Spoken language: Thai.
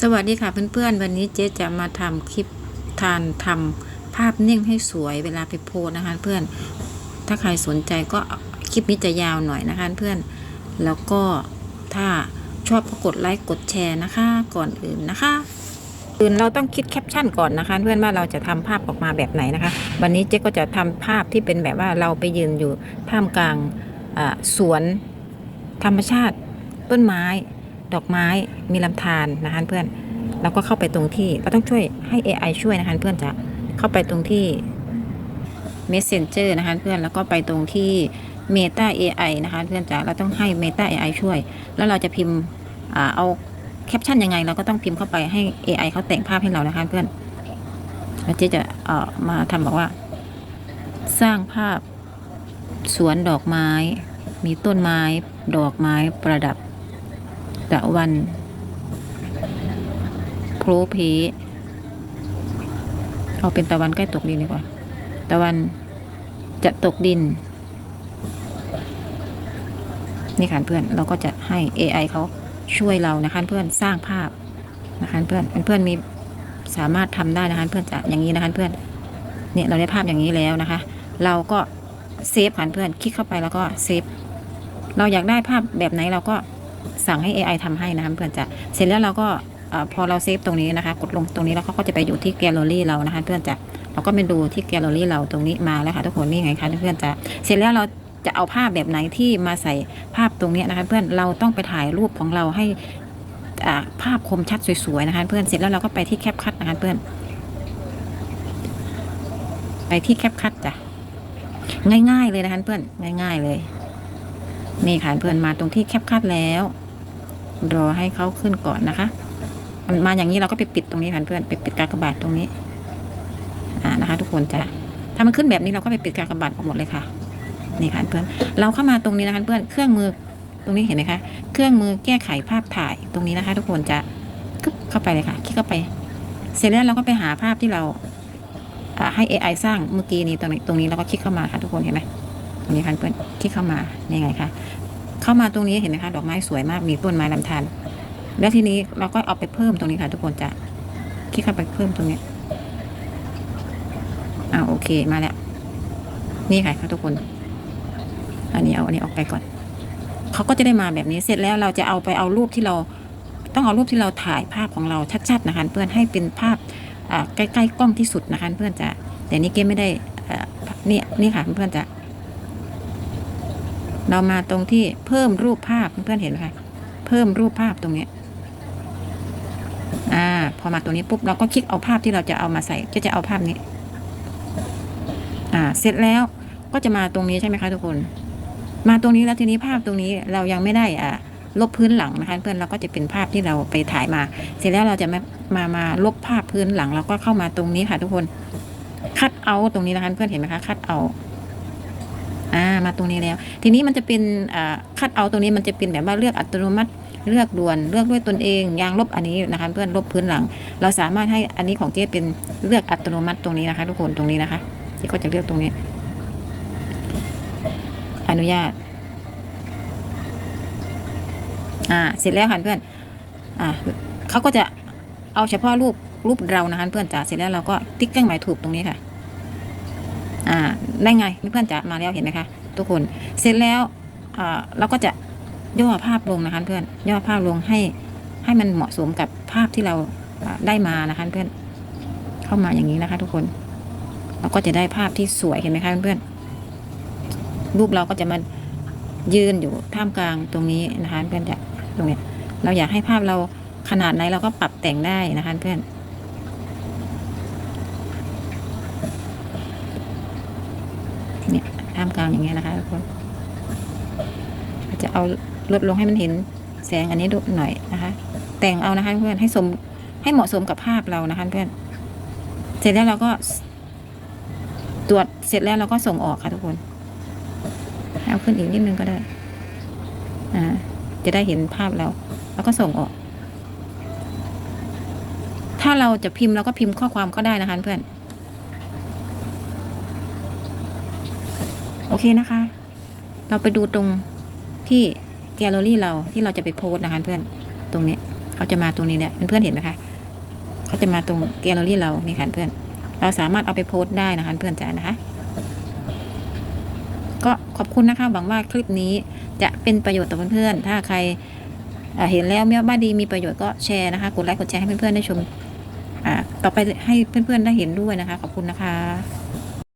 สวัสดีค่ะเพื่อนๆ วันนี้เจ๊จะมาทำคลิปทานทำภาพนิ่งให้สวยเวลาไปโพสนะคะเพื่อน ถ้าใครสนใจก็คลิปนี้จะยาวหน่อยนะคะเพื่อน แล้วก็ถ้าชอบก็กดไลค์กดแชร์นะคะ ก่อนอื่นนะคะอื่นเราต้องคิดแคปชั่นก่อนนะคะเพื่อนว่าเราจะทำภาพออกมาแบบไหนนะคะ วันนี้เจ๊ก็จะทำภาพที่เป็นแบบว่าเราไปยืนอยู่ท่ามกลางสวนธรรมชาติต้นไม้ ดอกไม้มีลำธารนะคะเพื่อนเราก็เข้าไปตรงที่เราต้องช่วยให้ AI ช่วยนะคะเพื่อนจะเข้าไปตรงที่ Messenger นะคะเพื่อนแล้วก็ไปตรงที่ Meta AI นะคะเพื่อนจ๋าเราต้องให้ Meta AI ช่วย แล้วเราจะพิมพ์เอาแคปชั่นยังไง เราก็ต้องพิมพ์เข้าไปให้ AI เขาแต่งภาพให้เรานะคะเพื่อนแล้วเจ๊จะเอ่อมาทำบอกว่า สร้างภาพสวนดอกไม้ มีต้นไม้ ดอกไม้ประดับ ตะวันโพลเพเอาเป็นตะวันใกล้ตกดินดีกว่า ตะวันจะตกดิน นี่ค่ะเพื่อนเราก็จะให้ AI เขาช่วยเรานะคะเพื่อนสร้างภาพนะคะเพื่อนเพื่อนมีสามารถทำได้นะคะเพื่อนจะอย่างนี้นะคะเพื่อนเนี่ยเราได้ภาพอย่างนี้แล้วนะคะ เราก็เซฟค่ะเพื่อนคลิกเข้าไปแล้วก็เซฟเราอยากได้ภาพแบบไหนเราก็ สั่งให้ AI ทำให้นะคะเพื่อนจะเสร็จแล้วเราก็พอเราเซฟตรงนี้นะคะ กดลงตรงนี้แล้วเขาก็จะไปอยู่ที่แกลเลอรี่เรานะคะ เพื่อนจะเราก็ไปดูที่แกลเลอรี่เราตรงนี้มาแล้วค่ะทุกคนนี่ไงคะเพื่อนจะเสร็จแล้วเราจะเอาภาพแบบไหนที่มาใส่ภาพตรงนี้นะคะ เพื่อนเราต้องไปถ่ายรูปของเราให้ภาพคมชัดสวยๆนะคะ เพื่อนเสร็จแล้วเราก็ไปที่แคปคัทนะคะเพื่อน ไปที่แคปคัทจ้ะง่ายๆเลยนะคะเพื่อนง่าย ๆเลย นี่ค่ะเพื่อนมาตรงที่แคปคัดแล้ว รอให้เขาขึ้นก่อนนะคะมันมาอย่างนี้เราก็ไปปิดตรงนี้ค่ะเพื่อนไปปิดกากบาทตรงนี้ อ่านะคะ ทุกคนจะถ้ามันขึ้นแบบนี้เราก็ไปปิดกากบาทออกหมดเลยค่ะ นี่ค่ะเพื่อน เราเข้ามาตรงนี้นะคะเพื่อนเครื่องมือตรงนี้เห็นไหมคะเครื่องมือแก้ไขภาพถ่ายตรงนี้นะคะ ทุกคนจะกึบเข้าไปเลยค่ะคลิกเข้าไป เสร็จแล้วเราก็ไปหาภาพที่เราให้ AI สร้างเมื่อกี้นี้ตรงนี้ตรงนี้เราก็คลิกเข้ามาค่ะทุกคนเห็นไหม นี้ค่ะเพื่อนคลิกเข้ามานี่ไงคะเข้ามาตรงนี้เห็นไหมคะดอกไม้สวยมากมีต้นไม้ลำธารแล้วทีนี้เราก็เอาไปเพิ่มตรงนี้ค่ะ ทุกคนจะคลิกเข้าไปเพิ่มตรงนี้อ่าโอเคมาแล้วนี่ค่ะค่ะทุกคน อันนี้เอาอันนี้ออกไปก่อนเขาก็จะได้มาแบบนี้เสร็จแล้วเราจะเอาไปเอารูปที่เราต้องเอารูปที่เราถ่ายภาพของเราชัดๆนะคะเพื่อนให้เป็นภาพใกล้ๆกล้องที่สุดนะคะเพื่อนจะแต่นี่เกมไม่ได้นี่นี่ค่ะเพื่อนจะ เรามาตรงที่เพิ่มรูปภาพเพื่อนเห็นไหมคะเพิ่มรูปภาพตรงนี้อ่า พอมาตรงนี้ปุ๊บเราก็คลิกเอาภาพที่เราจะเอามาใส่ก็จะเอาภาพนี้ อ่า เสร็จแล้วก็จะมาตรงนี้ใช่ไหมคะทุกคน มาตรงนี้แล้วทีนี้ภาพตรงนี้เรายังไม่ได้อ่าลบพื้นหลังนะคะเพื่อนเราก็จะเป็นภาพที่เราไปถ่ายมา เสร็จแล้วเราจะมามามาลบภาพพื้นหลังเราก็เข้ามาตรงนี้ค่ะ ทุกคนคัดเอาตรงนี้นะคะเพื่อนเห็นไหมคะคัดเอา อ่ามาตรงนี้แล้ว ทีนี้มันจะเป็นอ่าคัดเอาตรงนี้มันจะเป็นแบบว่าเลือกอัตโนมัติเลือกด่วนเลือกด้วยตนเองยางลบอันนี้นะคะ เพื่อนลบพื้นหลัง เราสามารถให้อันนี้ของเจ๊เป็นเลือกอัตโนมัติตรงนี้นะคะ ทุกคนตรงนี้นะคะเจ๊ก็จะเลือกตรงนี้ อนุญาต อ่า เสร็จแล้วค่ะเพื่อน อ่าเขาก็จะเอาเฉพาะรูปรูปเรานะคะเพื่อนจ๋าเสร็จแล้วเราก็ติ๊กเครื่องหมายถูกตรงนี้ค่ะ อ่าได้ไงเพื่อนจ๋ามาแล้วเห็นไหมคะทุกคนเสร็จแล้วอ่าเราก็จะย่อภาพลงนะคะเพื่อนย่อภาพลงให้ให้มันเหมาะสมกับภาพที่เราอ่าได้มานะคะเพื่อนเข้ามาอย่างนี้นะคะ ทุกคน เราก็จะได้ภาพที่สวยเห็นไหมคะเพื่อนรูปเราก็จะมายืนอยู่ท่ามกลางตรงนี้นะคะเพื่อนจะตรงเนี้ยเราอยากให้ภาพเราขนาดไหนเราก็ปรับแต่งได้นะคะเพื่อน เนี่ยท่ามกลางอย่างเงี้ยนะคะทุกคนจะเอาลดลงให้มันเห็นแสงอันนี้ดูหน่อยนะคะ แต่งเอานะคะเพื่อนให้สมให้เหมาะสมกับภาพเรานะคะเพื่อนเสร็จแล้วเราก็ ตรวจเสร็จแล้วเราก็ส่งออกค่ะทุกคนเอาขึ้นอีกนิดนึงก็ได้ อ่า จะได้เห็นภาพเรา แล้วก็ส่งออก ถ้าเราจะพิมพ์เราก็พิมพ์ข้อความก็ได้นะคะเพื่อน โอเคนะคะ เราไปดูตรงที่แกลเลอรี่เราที่เราจะไปโพสนะคะเพื่อนตรงนี้เขาจะมาตรงนี้เนี่ยเพื่อนเห็นไหมคะเขาจะมาตรงแกลเลอรี่เรานี่ค่ะเพื่อน เราสามารถเอาไปโพสได้นะคะเพื่อนจ๋านะคะ ก็ขอบคุณนะคะหวังว่าคลิปนี้จะเป็นประโยชน์ต่อเพื่อนๆถ้าใครเห็นแล้วเมียบ้าดีมีประโยชน์ก็แชร์นะคะกดไลค์กดแชร์ให้เพื่อนๆได้ชมอ่าต่อไปให้เพื่อนๆได้เห็นด้วยนะคะ ขอบคุณนะคะ